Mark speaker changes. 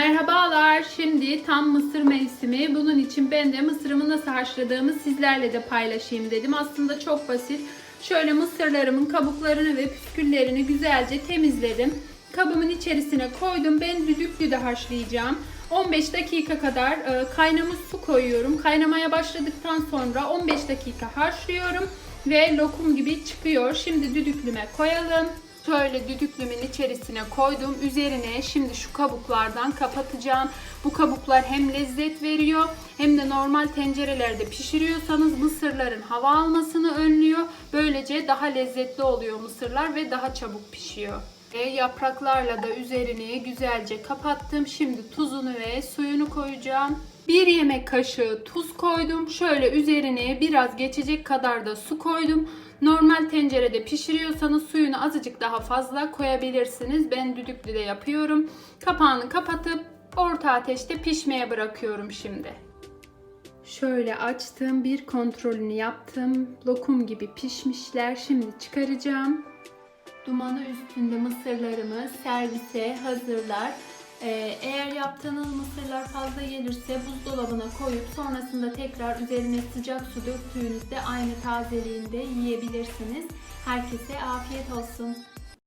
Speaker 1: Merhabalar. Şimdi tam mısır mevsimi. Bunun için ben de mısırımı nasıl haşladığımı sizlerle de paylaşayım dedim. Aslında çok basit. Şöyle mısırlarımın kabuklarını ve püsküllerini güzelce temizledim. Kabımın içerisine koydum. Ben düdüklü de haşlayacağım. 15 dakika kadar e, kaynamış su koyuyorum. Kaynamaya başladıktan sonra 15 dakika haşlıyorum ve lokum gibi çıkıyor. Şimdi düdüklüme koyalım. Şöyle düdüklümün içerisine koydum. Üzerine şimdi şu kabuklardan kapatacağım. Bu kabuklar hem lezzet veriyor hem de normal tencerelerde pişiriyorsanız mısırların hava almasını önlüyor. Böylece daha lezzetli oluyor mısırlar ve daha çabuk pişiyor. Yapraklarla da üzerini güzelce kapattım. Şimdi tuzunu ve suyunu koyacağım. Bir yemek kaşığı tuz koydum. Şöyle üzerine biraz geçecek kadar da su koydum. Normal tencerede pişiriyorsanız suyunu azıcık daha fazla koyabilirsiniz. Ben düdüklüde yapıyorum. Kapağını kapatıp orta ateşte pişmeye bırakıyorum şimdi. Şöyle açtım, bir kontrolünü yaptım. Lokum gibi pişmişler. Şimdi çıkaracağım. Dumanı üstünde mısırlarımı servise hazırlar. Ee, eğer yaptığınız mısırlar fazla gelirse buzdolabına koyup sonrasında tekrar üzerine sıcak su döktüğünüzde aynı tazeliğinde yiyebilirsiniz. Herkese afiyet olsun.